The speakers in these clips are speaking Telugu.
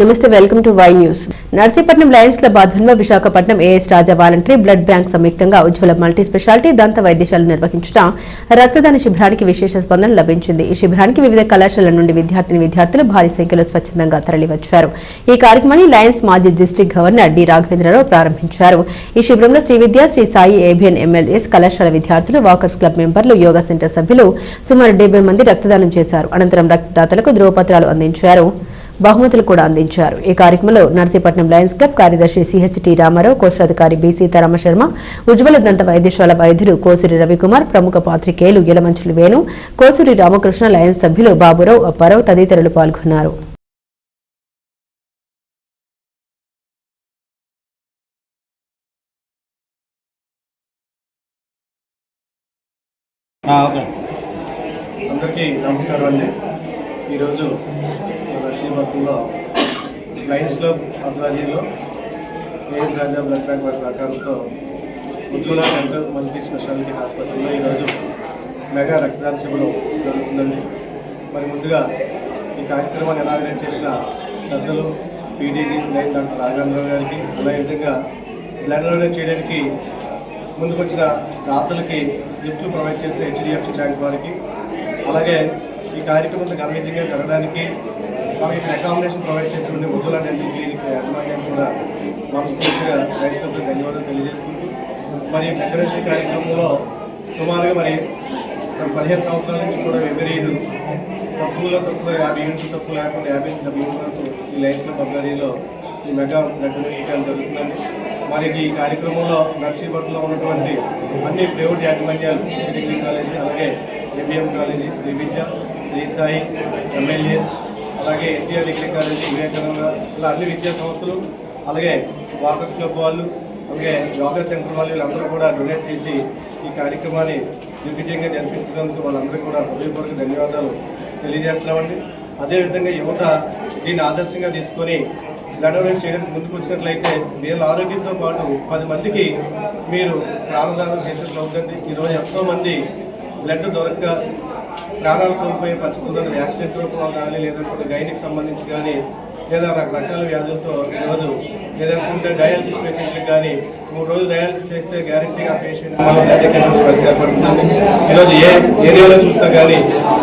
నమస్తే welcome to Y news. Narsipatnam lions club ఆధ్వర్యంలో Visakhapatnam AS Raja voluntary blood bank సంయుక్తంగా ఉజ్వల మల్టీ స్పెషాలిటీ దంత వైద్యశాల నిర్వహించిన రక్తదాన శిబిరానికి విశేష స్పందన లభించింది. ఈ శిబిరానికి వివిధ కళాశాలల నుండి విద్యార్థిని విద్యార్థులు భారీ సంఖ్యలో స్వచ్ఛందంగా తరలివచ్చారు. ఈ కార్యక్రమాన్ని లయన్స్ మాజీ డిస్టిక్ గవర్నర్ డి రాఘవేంద్రరావు ప్రారంభించారు. ఈ శిబిరంలో శ్రీ విద్యా శ్రీ సాయి ఏబిఎన్ ఎమ్మెల్యేస్ కళాశాల విద్యార్థులు వాకర్స్ క్లబ్ మెంబర్లు యోగా సెంటర్ సభ్యులు సుమారు డెబ్బై మంది రక్తదానం చేశారు. అనంతరం రక్తదాతలకు ధ్రువపత్రాలు అందించారు. బహుమతులు కూడా అందించారు. ఈ కార్యక్రమంలో నర్సీపట్నం లయన్స్ క్లబ్ కార్యదర్శి సిహెచ్టి రామారావు కోశాధికారి బి సీతారామ ఉజ్వల దంత వైద్యశాల వైద్యులు కోసూరి రవికుమార్ ప్రముఖ పాత్రికేయులు యలమంచులు వేణు కోసూరి రామకృష్ణ లయన్స్ సభ్యులు బాబురావు అప్పారావు తదితరులు పాల్గొన్నారు. అందరికీ నమస్కారం అండి. ఈరోజు నర్సీపట్నంలో లయన్స్ క్లబ్ ఆధ్వర్యంలో ఏఎస్ రాజా బ్లడ్ బ్యాంక్ వారి సహకారంతో ఉజ్వల డెంటల్ మల్టీ స్పెషాలిటీ హాస్పిటల్లో ఈరోజు మెగా రక్తదాన శిబిరం జరుగుతుందండి. మరి ముందుగా ఈ కార్యక్రమాన్ని ఇనాగ్రేట్ చేసిన పెద్దలు పీడీజీ లైన్ డాక్టర్ రాఘవేంద్రరావు గారికి అదేవిధంగా విధంగా బ్లడ్ డొనేట్ చేయడానికి ముందుకొచ్చిన దాతలకి గిఫ్ట్లు ప్రొవైడ్ చేసిన హెచ్డిఎఫ్సి బ్యాంక్ వారికి అలాగే ఈ కార్యక్రమం ఘనవిజయంగా జరగడానికి మనకి అకామిడేషన్ ప్రొవైడ్ చేసిన ఉజ్వల డెంటల్ క్లినిక్ యాజమాన్యం కూడా మనస్ఫూర్తిగా రైతులకు ధన్యవాదాలు తెలియజేసుకుంటూ మరి డెకరేషన్ కార్యక్రమంలో సుమారుగా మరి పదిహేను సంవత్సరాల నుంచి కూడా విపరీతం తక్కువలో తక్కువ యాభై యూనిట్లు తక్కువ లేకుండా యాభై నుంచి డెబ్బై యూనిట్లకు ఈ లైన్స్లో ఫిబ్రవరిలో ఈ మెగా డెకరేషన్ క్యాంప్ జరుగుతుందండి. మరి ఈ కార్యక్రమంలో నర్సీపట్నంలో ఉన్నటువంటి అన్ని ప్రైవేట్ యాజమాన్యాలు కృషి డిగ్రీ కాలేజీ అలాగే MBM college Sri Vidya Srisai MLA అలాగే ఎన్టీఆర్ డిగ్రీ కాలేజీ వివేకానంద ఇలా అన్ని విద్యా సంస్థలు అలాగే వాకర్స్ క్లబ్ వాళ్ళు అలాగే యోగా సెంటర్ వాళ్ళు వీళ్ళందరూ కూడా డొనేట్ చేసి ఈ కార్యక్రమాన్ని దిగ్విజయంగా జరిపించినందుకు వాళ్ళందరూ కూడా హృదయపూర్వక ధన్యవాదాలు తెలియజేస్తున్నామండి. అదేవిధంగా యువత దీన్ని ఆదర్శంగా తీసుకొని గడవడం చేయడానికి ముందుకు వచ్చినట్లయితే వీళ్ళ ఆరోగ్యంతో పాటు పది మందికి మీరు ప్రాణదానం చేసినట్లు అవుతుంది. ఈరోజు ఎంతోమంది బ్లడ్ దొరక్క ప్రాణాలు కోల్పోయే పరిస్థితి ఉందని యాక్సిడెంట్ రూపంలో కానీ లేదంటే గైనికి సంబంధించి కానీ లేదా రకరకాల వ్యాధులతో ఈరోజు లేదనుకుంటే డయాలసిస్ పేషెంట్లకు కానీ మూడు రోజులు డయాలసిస్ చేస్తే గ్యారంటీగా పేషెంట్ ఏర్పడుతుంది ఈరోజు ఏ ఏరియాలో చూసినా కానీ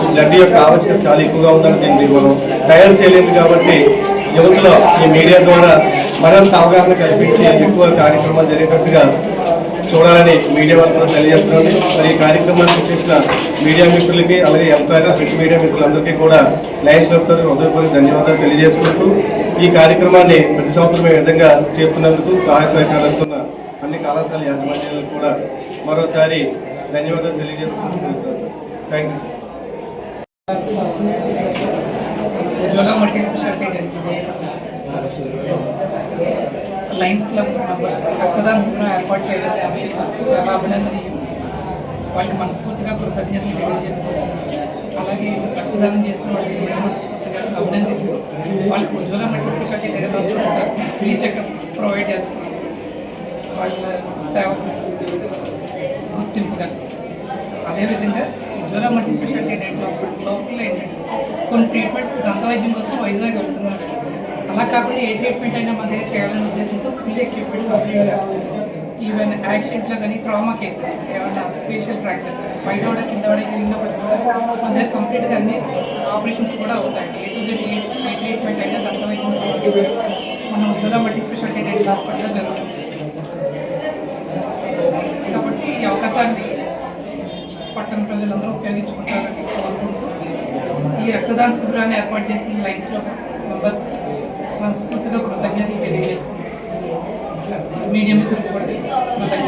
బ్లడ్ యొక్క ఆవశ్యకత చాలా ఎక్కువగా ఉందని దీన్ని మనం తయారు చేయలేదు కాబట్టి యువతలో ఈ మీడియా ద్వారా మరింత అవగాహన కల్పించి ఎక్కువ కార్యక్రమాలు జరిగేటట్టుగా చూడాలని మీడియా వాళ్ళు కూడా తెలియజేస్తున్నాను మరి ఈ కార్యక్రమానికి చేసిన మీడియా మిత్రులకి అలాగే ఎంతగా ప్రింట్ మీడియా మిత్రులందరికీ కూడా లయన్స్ చెప్తారు హృదయపూర్వక ధన్యవాదాలు తెలియజేసుకుంటూ ఈ కార్యక్రమాన్ని ప్రతి సంవత్సరం విధంగా చేస్తున్నందుకు సహాయ సహకారాలు ఇస్తున్న అన్ని కళాశాల యాజమాన్యాలకు కూడా మరోసారి ధన్యవాదాలు తెలియజేసుకుంటూ thank you sir Ujwala speciality lions club రక్తదాన శిబిరం ఏర్పాటు చేయడం చాలా అభినందనీయం. వాళ్ళకి మనస్ఫూర్తిగా కృతజ్ఞతలు తెలియజేస్తున్నాం అలాగే రక్తదానం చేసిన వాళ్ళకి మనస్ఫూర్తిగా అభినందిస్తూ వాళ్ళకి Ujwala multi speciality dental hospital free checkup provide చేస్తున్నాం వాళ్ళ సేవకు గుర్తింపుగా. అదేవిధంగా Ujwala multi speciality dental hospital లోపల ఏంటంటే కొన్ని ట్రీట్మెంట్స్ దంతవైద్యం కోసం వైజాగ్ వెళ్తున్నారు. అలా కాకుండా ఏ ట్రీట్మెంట్ అయినా మన దగ్గర చేయాలనే ఉద్దేశంతో ఫుల్ ఎక్విప్మెంట్ కంప్లీట్గా ఈవెన్ యాక్సిడెంట్లో కానీ ట్రామా కేసెస్ ఏమైనా ఫేషియల్ ఫ్రాక్చర్స్ పైన కూడా కింద కూడా కింద పడి మన కంప్లీట్గా అన్ని ఆపరేషన్స్ కూడా అవుతాయి. ఏ టు జెడ్ ఏ ట్రీట్మెంట్ అయినా దంతవైద్యం మన ఉజ్వల మల్టీ స్పెషాలిటీ డెంటల్ హాస్పిటల్లో జరుగుతుంది. కాబట్టి ఈ అవకాశాన్ని పట్టణ ప్రజలందరూ ఉపయోగించుకుంటారని కోరుకుంటూ ఈ రక్తదాన శిబిరాన్ని ఏర్పాటు చేసిన లైన్స్లో మెంబర్స్కి మనస్ఫూర్తిగా కృతజ్ఞతలు తెలియజేసుకుంటున్నాను. మీడియం మిత్రులకు కూడా కృతజ్ఞత